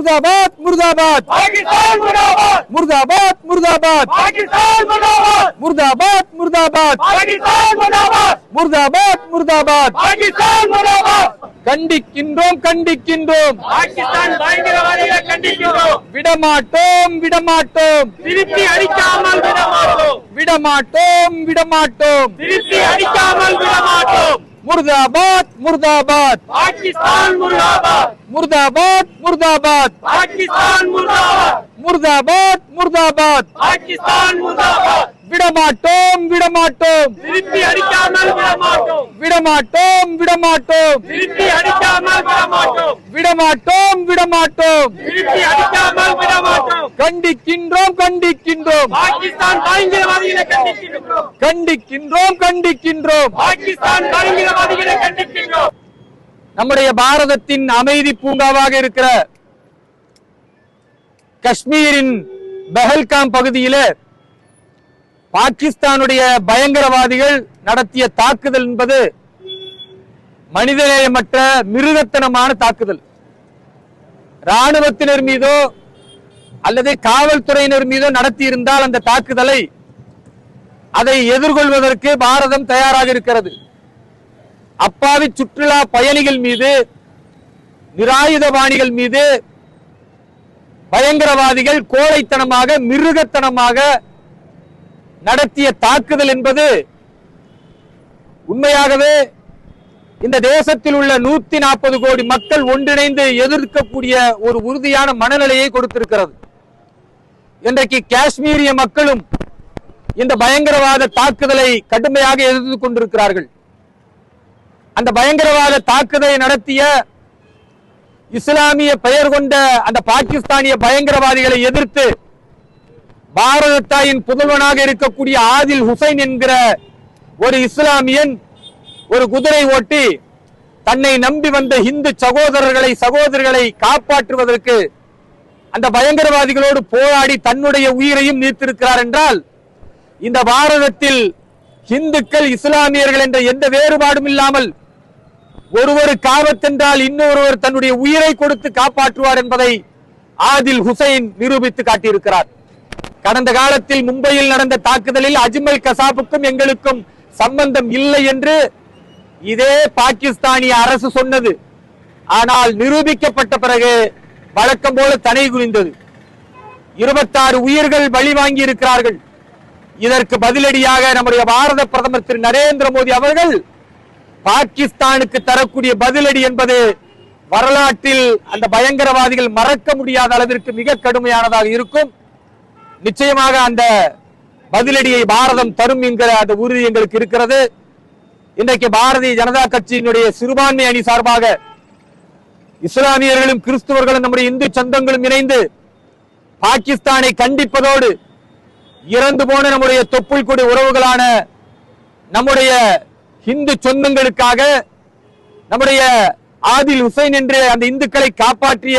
முர்தாபாத் முர்தாபாத். முர்தாபாத். முர்தாபாத் முர்தாபாத். முர்தாபாத். முர்தாபாத் முர்தாபாத். கண்டிக்கின்றோம் கண்டிக்கின்றோம். பாகிஸ்தான் பயங்கரவாதிகளை கண்டிக்கிறோம் விடமாட்டோம் விடமாட்டோம். திருப்பி அடிக்காமல் விட மாட்டோம் விடமாட்டோம் விடமாட்டோம். திருப்பி அடிக்காமல் விட மாட்டோம் முர்தாபாத் முர்தாபாத். பாகிஸ்தான் முர்தாபாத். முர்தாபாத் முர்தாபாத். பாகிஸ்தான் முர்தாபாத். முர்தாபாத் முர்தாபாத். பாகிஸ்தான் முர்தாபாத். விடமாட்டோம் விடமாட்டோம். திருப்பி அடிக்காமல் விட மாட்டோம் விடமாட்டோம் விடமாட்டோம். திருப்பி அடிக்காமல் விட மாட்டோம் விடமாட்டோம் விடமாட்டோம். திருப்பி அடிக்காமல் விட மாட்டோம் கண்டிக்கின்றோம். கண்டிக்கின்றோம். பாகிஸ்தான் பயங்கரவாதிகளை கண்டிக்கின்றோம். கண்டிக்கின்றோம் கண்டிக்கின்றோம். பாகிஸ்தான் பயங்கரவாதிகளை கண்டிக்கின்றோம். நம்முடைய பாரதத்தின் அமைதி பூங்காவாக இருக்கிற காஷ்மீரின் பெஹல்காம் பகுதியிலே பாகிஸ்தானுடைய பயங்கரவாதிகள் நடத்திய தாக்குதல் என்பது மனிதநேயமற்ற மிருகத்தனமான தாக்குதல். ராணுவத்தினர் மீதோ அல்லது காவல்துறையினர் மீது நடத்தியிருந்தால் அந்த தாக்குதலை அதை எதிர்கொள்வதற்கு பாரதம் தயாராக இருக்கிறது. அப்பாவி சுற்றுலா பயணிகள் மீது நிராயுதபாணிகள் மீது பயங்கரவாதிகள் கோழைத்தனமாக மிருகத்தனமாக நடத்திய தாக்குதல் என்பது உண்மையாகவே இந்த தேசத்தில் உள்ள நூத்தி நாற்பது கோடி மக்கள் ஒன்றிணைந்து எதிர்க்கக்கூடிய ஒரு உறுதியான மனநிலையை கொடுத்திருக்கிறது. இன்றைக்கு காஷ்மீரிய மக்களும் இந்த பயங்கரவாத தாக்குதலை கடுமையாக எதிர்த்து கொண்டிருக்கிறார்கள். அந்த பயங்கரவாத தாக்குதலை நடத்திய இஸ்லாமிய பெயர் கொண்ட அந்த பாகிஸ்தானிய பயங்கரவாதிகளை எதிர்த்து பாரத தாயின் புதல்வனாக இருக்கக்கூடிய ஆதில் ஹுசைன் என்கிற ஒரு இஸ்லாமியன் ஒரு குதிரை ஓட்டி தன்னை நம்பி வந்த இந்து சகோதரர்களை சகோதரிகளை காப்பாற்றுவதற்கு அந்த பயங்கரவாதிகளோடு போராடி தன்னுடைய உயிரையும் நீத்திருக்கிறார் என்றால் இந்த பாரதத்தில் இந்துக்கள் இஸ்லாமியர்கள் என்ற எந்த வேறுபாடும் இல்லாமல் ஒருவர் ஆபத்தென்றால் இன்னொருவர் தன்னுடைய உயிரை கொடுத்து காப்பாற்றுவார் என்பதை ஆதில் ஹுசைன் நிரூபித்து காட்டியிருக்கிறார். கடந்த காலத்தில் மும்பையில் நடந்த தாக்குதலில் அஜ்மல் கசாபுக்கும் எங்களுக்கும் சம்பந்தம் இல்லை என்று இதே பாகிஸ்தானிய அரசு சொன்னது. ஆனால் நிரூபிக்கப்பட்ட பிறகு வழக்கம் போல தனை குவிந்தது இருபத்தாறு உயிர்கள் பலி வாங்கி இருக்கிறார்கள் இதற்கு பதிலடியாக நம்முடைய பாரத பிரதமர் திரு நரேந்திர மோடி அவர்கள் பாகிஸ்தானுக்கு தரக்கூடிய பதிலடி என்பது வரலாற்றில் அந்த பயங்கரவாதிகள் மறக்க முடியாத அளவிற்கு மிக கடுமையானதாக இருக்கும். நிச்சயமாக அந்த பதிலடியை பாரதம் தரும் என்கிற அந்த உறுதி எங்களுக்கு இருக்கிறது. இன்றைக்கு பாரதிய ஜனதா கட்சியினுடைய சிறுபான்மை அணி சார்பாக இஸ்லாமியர்களும் கிறிஸ்துவர்களும் நம்முடைய இந்து சொந்தங்களும் இணைந்து பாகிஸ்தானை கண்டிப்பதோடு இறந்து போன நம்முடைய தொப்புள் கொடி உறவுகளான நம்முடைய இந்து சொந்தங்களுக்காக நம்முடைய ஆதில் ஹுசைன் என்று அந்த இந்துக்களை காப்பாற்றிய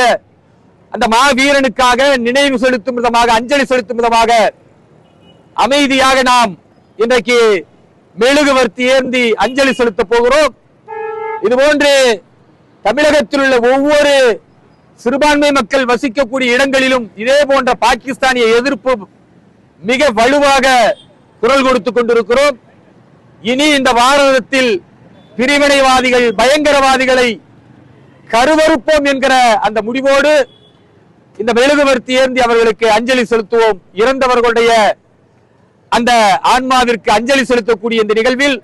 அந்த மாவீரனுக்காக நினைவு செலுத்தும் விதமாக அஞ்சலி செலுத்தும் விதமாக அமைதியாக நாம் இன்றைக்கு மெழுகுவர்த்தி ஏந்தி அஞ்சலி செலுத்த போகிறோம். இது போன்று தமிழகத்தில் உள்ள ஒவ்வொரு சிறுபான்மை மக்கள் வசிக்கக்கூடிய இடங்களிலும் இதே போன்ற பாகிஸ்தானிய எதிர்ப்பு மிக வலுவாக குரல் கொடுத்து கொண்டிருக்கிறோம். இனி இந்த பாரதத்தில் பிரிவினைவாதிகள் பயங்கரவாதிகளை கருவறுப்போம் என்கிற அந்த முடிவோடு இந்த மெழுகுவர்த்தி ஏந்தி அவர்களுக்கு அஞ்சலி செலுத்துவோம். இறந்தவர்களுடைய அந்த ஆன்மாவிற்கு அஞ்சலி செலுத்தக்கூடிய இந்த நிகழ்வில்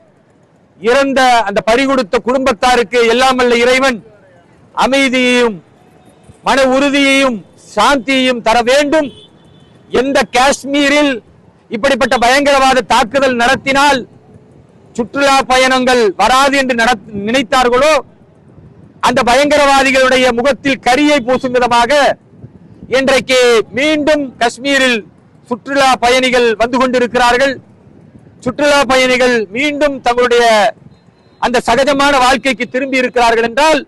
இறந்த அந்த பறிகொடுத்த குடும்பத்தாருக்கு எல்லாமல்ல இறைவன் அமைதியையும் மன உறுதியையும் சாந்தியையும் தர வேண்டும். எந்த காஷ்மீரில் இப்படிப்பட்ட பயங்கரவாத தாக்குதல் நடத்தினால் சுற்றுலா பயணங்கள் வராது என்று நினைத்தார்களோ? அந்த பயங்கரவாதிகளுடைய முகத்தில் கரியை பூசும் விதமாக இன்றைக்கு மீண்டும் காஷ்மீரில் சுற்றுலா பயணிகள் வந்து கொண்டிருக்கிறார்கள். சுற்றுலா பயணிகள் மீண்டும் தங்களுடைய அந்த சகஜமான வாழ்க்கைக்கு திரும்பி இருக்கிறார்கள் என்றால்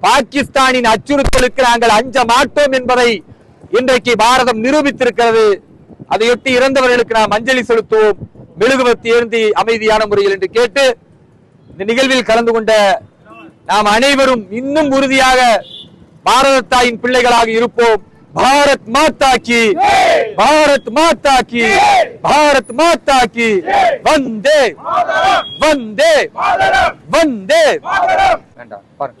பாகிஸ்தானின் அச்சுறுத்தலுக்கு நாங்கள் அஞ்ச மாட்டோம் என்பதை இன்றைக்கு பாரதம் நிரூபித்திருக்கிறது. அதையொட்டி இறந்தவர்களுக்கு நாம் அஞ்சலி செலுத்துவோம். மெழுகுவர்த்தி ஏந்தி அமைதியான முறையில் என்று கேட்டு இந்த நிகழ்வில் கலந்து கொண்ட நாம் அனைவரும் இன்னும் உறுதியாக பாரத தாயின் பிள்ளைகளாக இருப்போம். பாரத் மாதா கி பாரத் மாதா கி பாரத் மாதா கி வந்தே வந்தே வந்தே வேண்டாம் பாருங்க